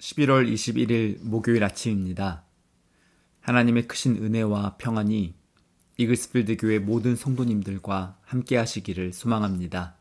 11월 21일 목요일 아침입니다. 하나님의 크신 은혜와 평안이 이글스필드 교회 모든 성도님들과 함께 하시기를 소망합니다.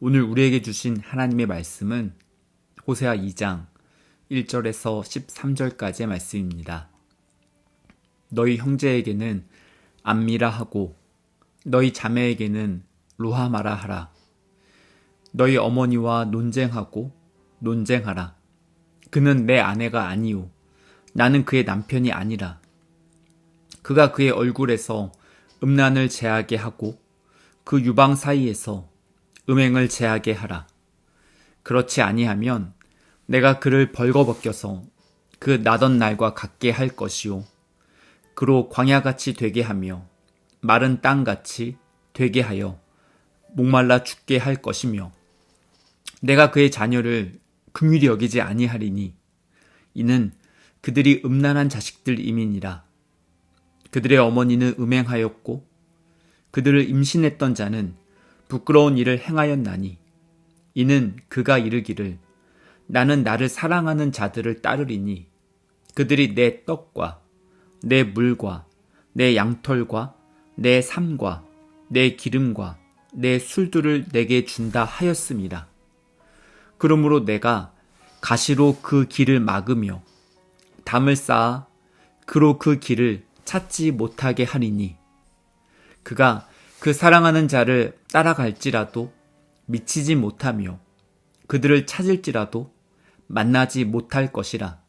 오늘 우리에게 주신 하나님의 말씀은 호세아 2장 1절에서 13절까지의 말씀입니다. 너희 형제에게는 암미라 하고 너희 자매에게는 루하마라 하라. 너희 어머니와 논쟁하고 논쟁하라. 그는 내 아내가 아니오. 나는 그의 남편이 아니라. 그가 그의 얼굴에서 음란을 제하게 하고 그 유방 사이에서 음행을 제하게 하라. 그렇지 아니하면 내가 그를 벌거벗겨서 그 나던 날과 같게 할 것이요. 그로 광야같이 되게 하며 마른 땅같이 되게 하여 목말라 죽게 할 것이며 내가 그의 자녀를 긍휼히 여기지 아니하리니 이는 그들이 음란한 자식들임이니라 그들의 어머니는 음행하였고 그들을 임신했던 자는 부끄러운 일을 행하였나니 이는 그가 이르기를 나는 나를 사랑하는 자들을 따르리니 그들이 내 떡과 내 물과 내 양털과 내 삶과 내 기름과 내 술들을 내게 준다 하였습니다. 그러므로 내가 가시로 그 길을 막으며 담을 쌓아 그로 그 길을 찾지 못하게 하리니 그가 그 사랑하는 자를 따라갈지라도 미치지 못하며 그들을 찾을지라도 만나지 못할 것이라.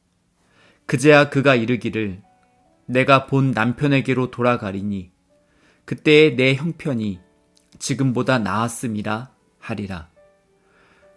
그제야 그가 이르기를 내가 본 남편에게로 돌아가리니 그때의 내 형편이 지금보다 나았음이라 하리라.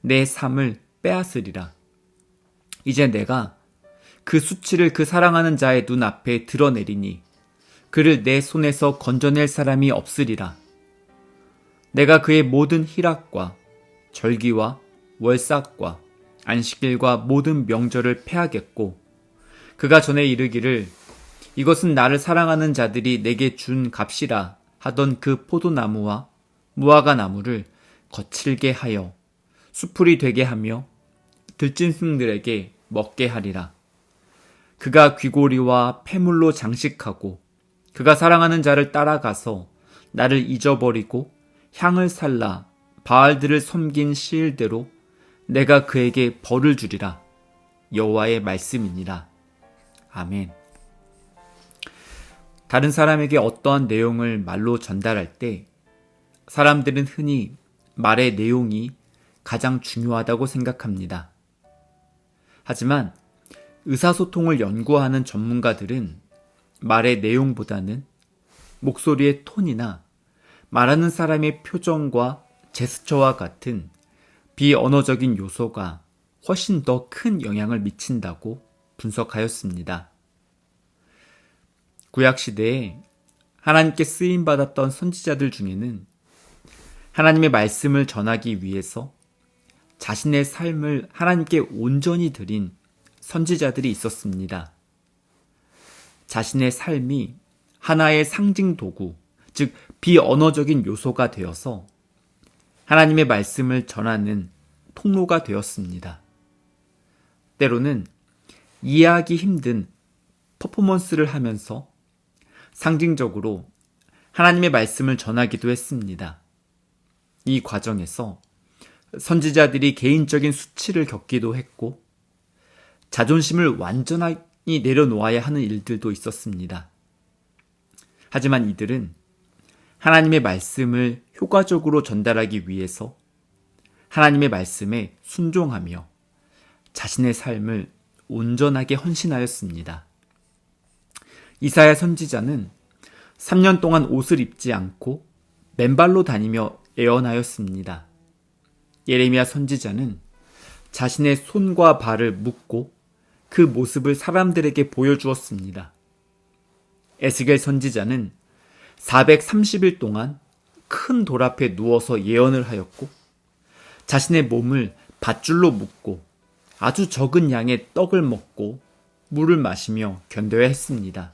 내 삶을 빼앗으리라. 이제 내가 그 수치를 그 사랑하는 자의 눈앞에 드러내리니 그를 내 손에서 건져낼 사람이 없으리라. 내가 그의 모든 희락과 절기와 월삭과 안식일과 모든 명절을 패하겠고 그가 전에 이르기를 이것은 나를 사랑하는 자들이 내게 준 값이라 하던 그 포도나무와 무화과 나무를 거칠게 하여 수풀이 되게 하며 들짐승들에게 먹게 하리라. 그가 귀고리와 폐물로 장식하고 그가 사랑하는 자를 따라가서 나를 잊어버리고 향을 살라 바알들을 섬긴 시일대로 내가 그에게 벌을 주리라. 여호와의 말씀이니라. 아멘. 다른 사람에게 어떠한 내용을 말로 전달할 때 사람들은 흔히 말의 내용이 가장 중요하다고 생각합니다. 하지만 의사소통을 연구하는 전문가들은 말의 내용보다는 목소리의 톤이나 말하는 사람의 표정과 제스처와 같은 비언어적인 요소가 훨씬 더 큰 영향을 미친다고 분석하였습니다. 구약시대에 하나님께 쓰임받았던 선지자들 중에는 하나님의 말씀을 전하기 위해서 자신의 삶을 하나님께 온전히 드린 선지자들이 있었습니다. 자신의 삶이 하나의 상징 도구, 즉 비언어적인 요소가 되어서 하나님의 말씀을 전하는 통로가 되었습니다. 때로는 이해하기 힘든 퍼포먼스를 하면서 상징적으로 하나님의 말씀을 전하기도 했습니다. 이 과정에서 선지자들이 개인적인 수치를 겪기도 했고 자존심을 완전히 내려놓아야 하는 일들도 있었습니다. 하지만 이들은 하나님의 말씀을 효과적으로 전달하기 위해서 하나님의 말씀에 순종하며 자신의 삶을 온전하게 헌신하였습니다. 이사야 선지자는 3년 동안 옷을 입지 않고 맨발로 다니며 애언하였습니다. 예레미야 선지자는 자신의 손과 발을 묶고 그 모습을 사람들에게 보여주었습니다. 에스겔 선지자는 430일 동안 큰 돌 앞에 누워서 예언을 하였고 자신의 몸을 밧줄로 묶고 아주 적은 양의 떡을 먹고 물을 마시며 견뎌야 했습니다.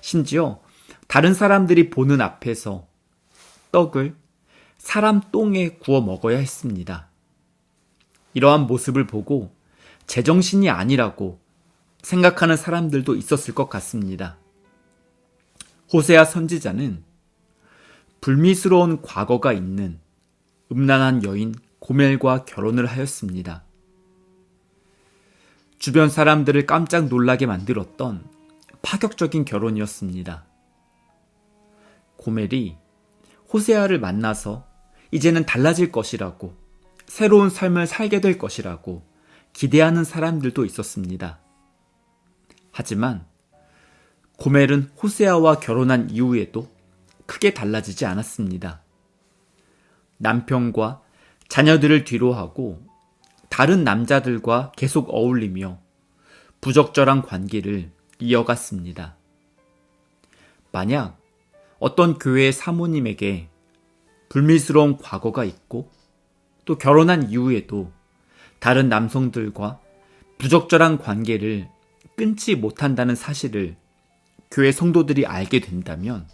심지어 다른 사람들이 보는 앞에서 떡을 사람 똥에 구워 먹어야 했습니다. 이러한 모습을 보고 제정신이 아니라고 생각하는 사람들도 있었을 것 같습니다. 호세아 선지자는 불미스러운 과거가 있는 음란한 여인 고멜과 결혼을 하였습니다. 주변 사람들을 깜짝 놀라게 만들었던 파격적인 결혼이었습니다. 고멜이 호세아를 만나서 이제는 달라질 것이라고 새로운 삶을 살게 될 것이라고 기대하는 사람들도 있었습니다. 하지만 고멜은 호세아와 결혼한 이후에도 크게 달라지지 않았습니다. 남편과 자녀들을 뒤로하고 다른 남자들과 계속 어울리며 부적절한 관계를 이어갔습니다. 만약 어떤 교회의 사모님에게 불미스러운 과거가 있고 또 결혼한 이후에도 다른 남성들과 부적절한 관계를 끊지 못한다는 사실을 교회 성도들이 알게 된다면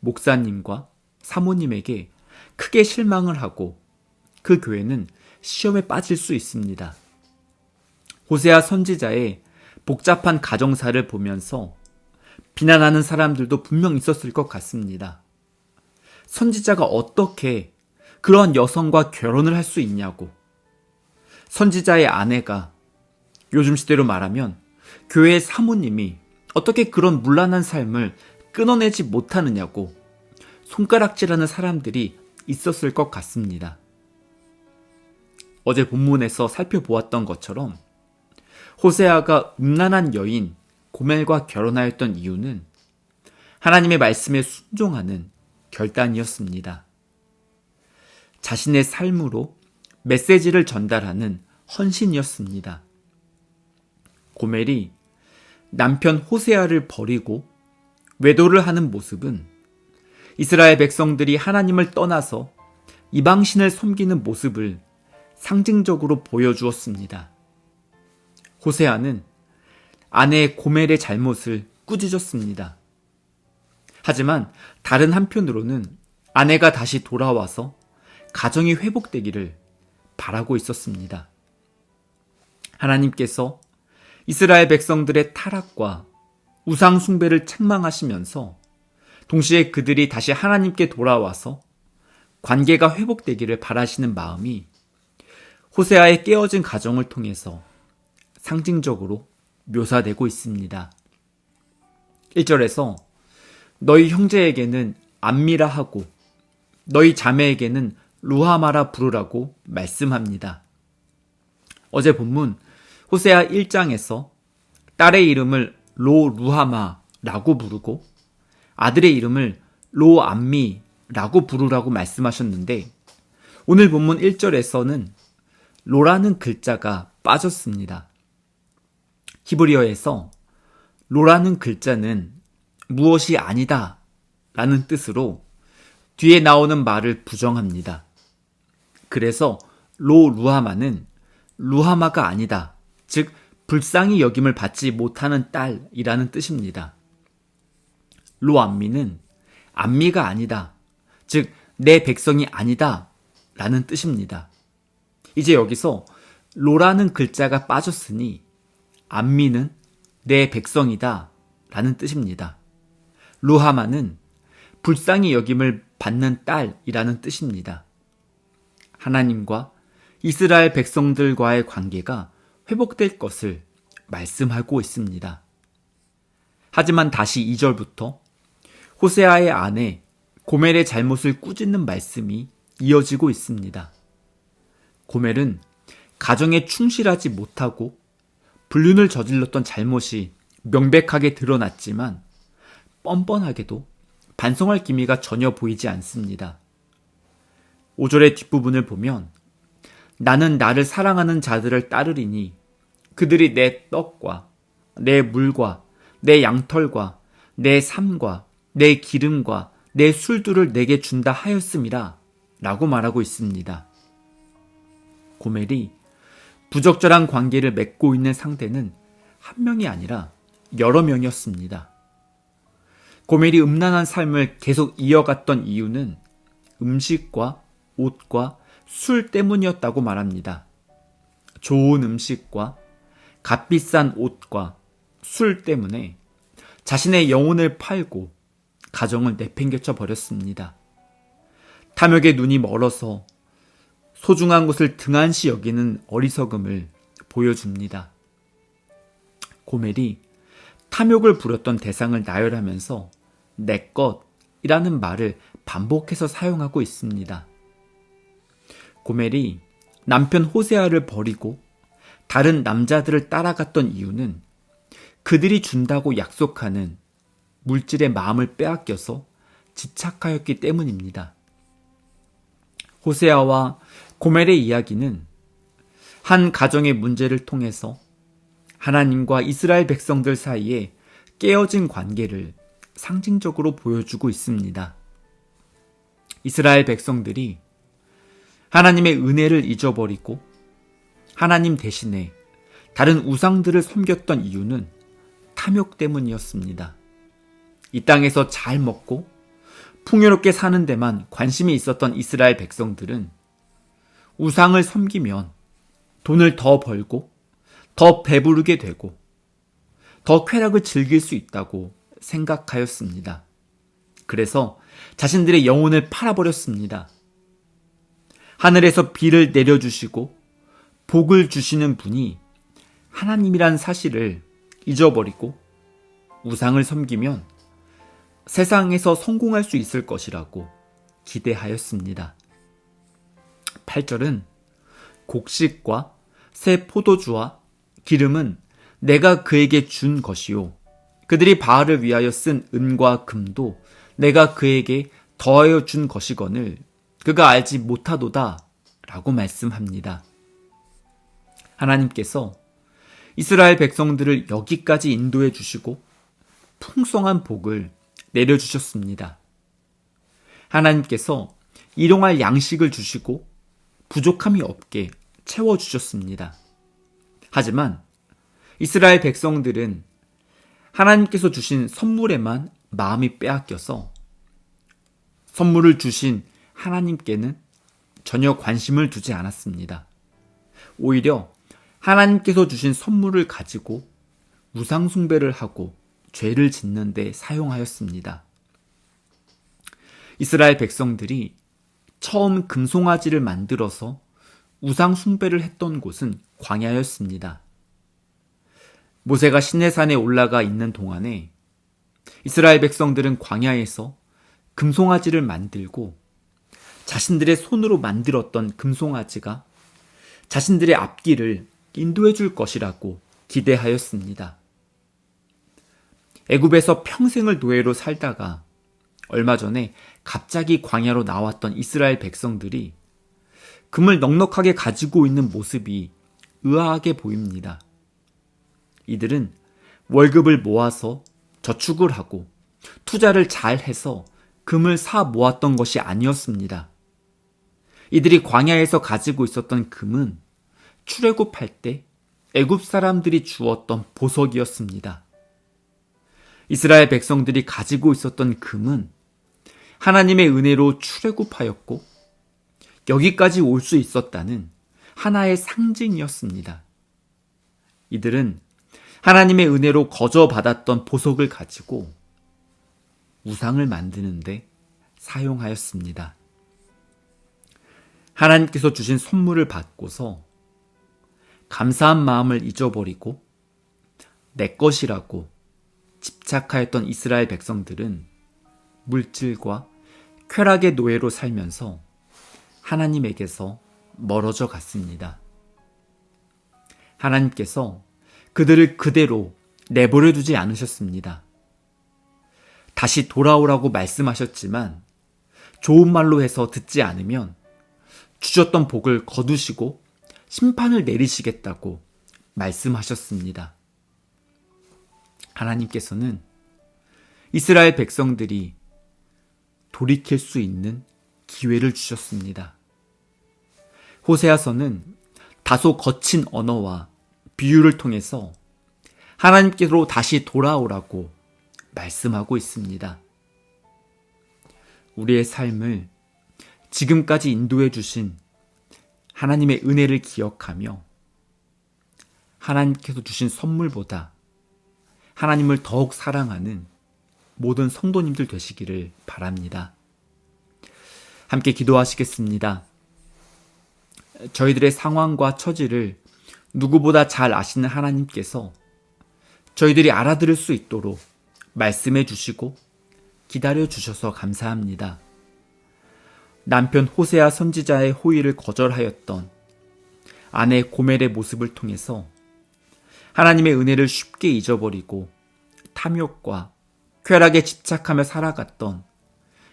목사님과 사모님에게 크게 실망을 하고 그 교회는 시험에 빠질 수 있습니다. 호세아 선지자의 복잡한 가정사를 보면서 비난하는 사람들도 분명 있었을 것 같습니다. 선지자가 어떻게 그러한 여성과 결혼을 할 수 있냐고. 선지자의 아내가 요즘 시대로 말하면 교회의 사모님이 어떻게 그런 문란한 삶을 끊어내지 못하느냐고 손가락질하는 사람들이 있었을 것 같습니다. 어제 본문에서 살펴보았던 것처럼 호세아가 음란한 여인 고멜과 결혼하였던 이유는 하나님의 말씀에 순종하는 결단이었습니다. 자신의 삶으로 메시지를 전달하는 헌신이었습니다. 고멜이 남편 호세아를 버리고 외도를 하는 모습은 이스라엘 백성들이 하나님을 떠나서 이방신을 섬기는 모습을 상징적으로 보여주었습니다. 호세아는 아내 고멜의 잘못을 꾸짖었습니다. 하지만 다른 한편으로는 아내가 다시 돌아와서 가정이 회복되기를 바라고 있었습니다. 하나님께서 이스라엘 백성들의 타락과 우상숭배를 책망하시면서 동시에 그들이 다시 하나님께 돌아와서 관계가 회복되기를 바라시는 마음이 호세아의 깨어진 가정을 통해서 상징적으로 묘사되고 있습니다. 1절에서 너희 형제에게는 안미라 하고 너희 자매에게는 루하마라 부르라고 말씀합니다. 어제 본문 호세아 1장에서 딸의 이름을 로 루하마라고 부르고 아들의 이름을 로 암미라고 부르라고 말씀하셨는데 오늘 본문 1절에서는 로라는 글자가 빠졌습니다. 히브리어에서 로라는 글자는 무엇이 아니다 라는 뜻으로 뒤에 나오는 말을 부정합니다. 그래서 로 루하마는 루하마가 아니다. 즉, 불쌍히 여김을 받지 못하는 딸이라는 뜻입니다. 로암미는 암미가 아니다. 즉, 내 백성이 아니다. 라는 뜻입니다. 이제 여기서 로라는 글자가 빠졌으니 암미는 내 백성이다. 라는 뜻입니다. 루하마는 불쌍히 여김을 받는 딸이라는 뜻입니다. 하나님과 이스라엘 백성들과의 관계가 회복될 것을 말씀하고 있습니다. 하지만 다시 2절부터 호세아의 아내 고멜의 잘못을 꾸짖는 말씀이 이어지고 있습니다. 고멜은 가정에 충실하지 못하고 불륜을 저질렀던 잘못이 명백하게 드러났지만 뻔뻔하게도 반성할 기미가 전혀 보이지 않습니다. 5절의 뒷부분을 보면 나는 나를 사랑하는 자들을 따르리니 그들이 내 떡과 내 물과 내 양털과 내 삶과 내 기름과 내 술들을 내게 준다 하였음이라 라고 말하고 있습니다. 고멜이 부적절한 관계를 맺고 있는 상대는 한 명이 아니라 여러 명이었습니다. 고멜이 음란한 삶을 계속 이어갔던 이유는 음식과 옷과 술 때문이었다고 말합니다. 좋은 음식과 값비싼 옷과 술 때문에 자신의 영혼을 팔고 가정을 내팽개쳐 버렸습니다. 탐욕의 눈이 멀어서 소중한 것을 등한시 여기는 어리석음을 보여줍니다. 고멜이 탐욕을 부렸던 대상을 나열하면서 내 것이라는 말을 반복해서 사용하고 있습니다. 고멜이 남편 호세아를 버리고 다른 남자들을 따라갔던 이유는 그들이 준다고 약속하는 물질의 마음을 빼앗겨서 집착하였기 때문입니다. 호세아와 고멜의 이야기는 한 가정의 문제를 통해서 하나님과 이스라엘 백성들 사이에 깨어진 관계를 상징적으로 보여주고 있습니다. 이스라엘 백성들이 하나님의 은혜를 잊어버리고 하나님 대신에 다른 우상들을 섬겼던 이유는 탐욕 때문이었습니다. 이 땅에서 잘 먹고 풍요롭게 사는 데만 관심이 있었던 이스라엘 백성들은 우상을 섬기면 돈을 더 벌고 더 배부르게 되고 더 쾌락을 즐길 수 있다고 생각하였습니다. 그래서 자신들의 영혼을 팔아버렸습니다. 하늘에서 비를 내려주시고 복을 주시는 분이 하나님이란 사실을 잊어버리고 우상을 섬기면 세상에서 성공할 수 있을 것이라고 기대하였습니다. 8절은 곡식과 새 포도주와 기름은 내가 그에게 준 것이요. 그들이 바알을 위하여 쓴 은과 금도 내가 그에게 더하여 준 것이거늘 그가 알지 못하도다 라고 말씀합니다. 하나님께서 이스라엘 백성들을 여기까지 인도해 주시고 풍성한 복을 내려주셨습니다. 하나님께서 일용할 양식을 주시고 부족함이 없게 채워주셨습니다. 하지만 이스라엘 백성들은 하나님께서 주신 선물에만 마음이 빼앗겨서 선물을 주신 하나님께는 전혀 관심을 두지 않았습니다. 오히려 하나님께서 주신 선물을 가지고 우상숭배를 하고 죄를 짓는 데 사용하였습니다. 이스라엘 백성들이 처음 금송아지를 만들어서 우상 숭배를 했던 곳은 광야였습니다. 모세가 시내산에 올라가 있는 동안에 이스라엘 백성들은 광야에서 금송아지를 만들고 자신들의 손으로 만들었던 금송아지가 자신들의 앞길을 인도해 줄 것이라고 기대하였습니다. 애굽에서 평생을 노예로 살다가 얼마 전에 갑자기 광야로 나왔던 이스라엘 백성들이 금을 넉넉하게 가지고 있는 모습이 의아하게 보입니다. 이들은 월급을 모아서 저축을 하고 투자를 잘 해서 금을 사 모았던 것이 아니었습니다. 이들이 광야에서 가지고 있었던 금은 출애굽할 때 애굽 사람들이 주었던 보석이었습니다. 이스라엘 백성들이 가지고 있었던 금은 하나님의 은혜로 출애굽하였고 여기까지 올 수 있었다는 하나의 상징이었습니다. 이들은 하나님의 은혜로 거저 받았던 보석을 가지고 우상을 만드는데 사용하였습니다. 하나님께서 주신 선물을 받고서 감사한 마음을 잊어버리고 내 것이라고 집착하였던 이스라엘 백성들은 물질과 쾌락의 노예로 살면서 하나님에게서 멀어져 갔습니다. 하나님께서 그들을 그대로 내버려 두지 않으셨습니다. 다시 돌아오라고 말씀하셨지만 좋은 말로 해서 듣지 않으면 주셨던 복을 거두시고 심판을 내리시겠다고 말씀하셨습니다. 하나님께서는 이스라엘 백성들이 돌이킬 수 있는 기회를 주셨습니다. 호세아서는 다소 거친 언어와 비유를 통해서 하나님께로 다시 돌아오라고 말씀하고 있습니다. 우리의 삶을 지금까지 인도해 주신 하나님의 은혜를 기억하며 하나님께서 주신 선물보다 하나님을 더욱 사랑하는 모든 성도님들 되시기를 바랍니다. 함께 기도하시겠습니다. 저희들의 상황과 처지를 누구보다 잘 아시는 하나님께서 저희들이 알아들을 수 있도록 말씀해 주시고 기다려 주셔서 감사합니다. 남편 호세아 선지자의 호의를 거절하였던 아내 고멜의 모습을 통해서 하나님의 은혜를 쉽게 잊어버리고 탐욕과 쾌락에 집착하며 살아갔던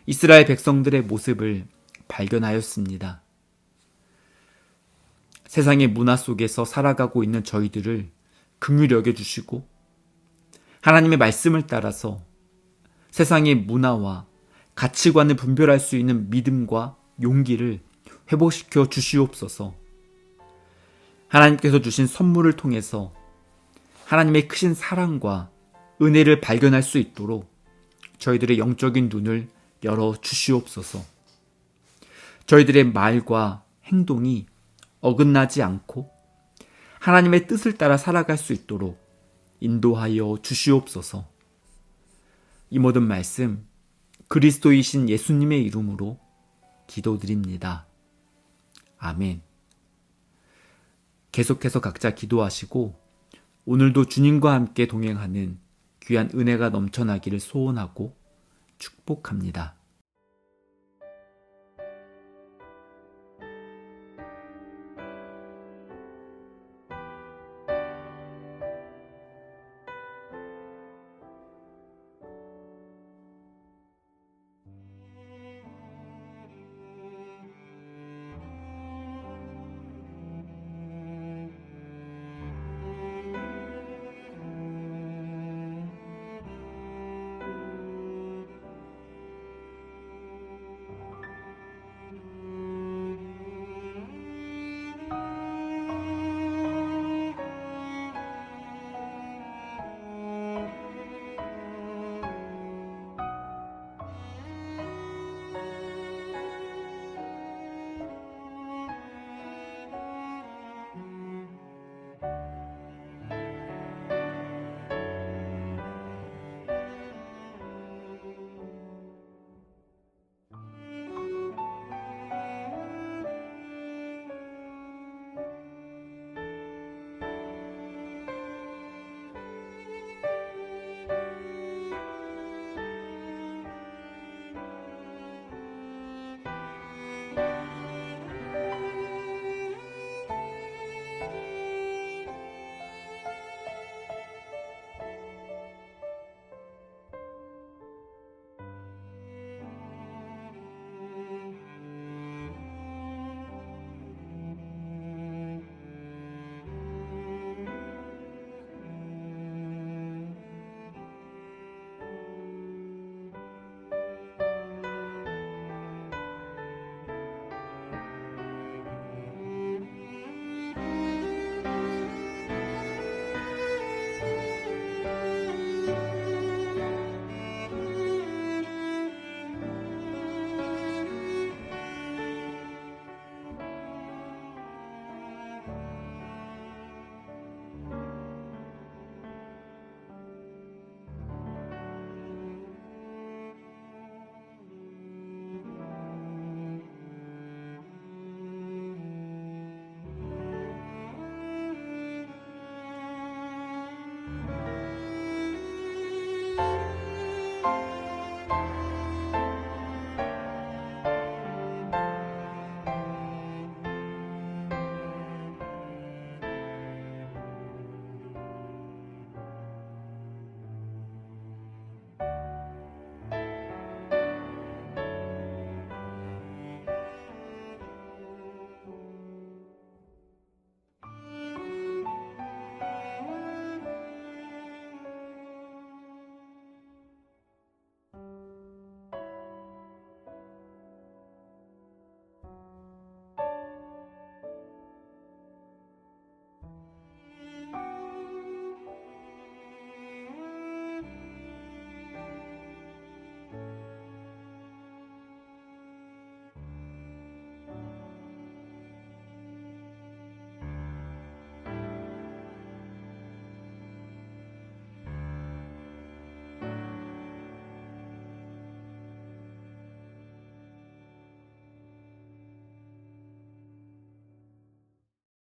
이스라엘 백성들의 모습을 발견하였습니다. 세상의 문화 속에서 살아가고 있는 저희들을 긍휼히 여겨 주시고 하나님의 말씀을 따라서 세상의 문화와 가치관을 분별할 수 있는 믿음과 용기를 회복시켜 주시옵소서. 하나님께서 주신 선물을 통해서 하나님의 크신 사랑과 은혜를 발견할 수 있도록 저희들의 영적인 눈을 열어 주시옵소서. 저희들의 말과 행동이 어긋나지 않고 하나님의 뜻을 따라 살아갈 수 있도록 인도하여 주시옵소서. 이 모든 말씀 그리스도이신 예수님의 이름으로 기도드립니다. 아멘. 계속해서 각자 기도하시고 오늘도 주님과 함께 동행하는 귀한 은혜가 넘쳐나기를 소원하고 축복합니다.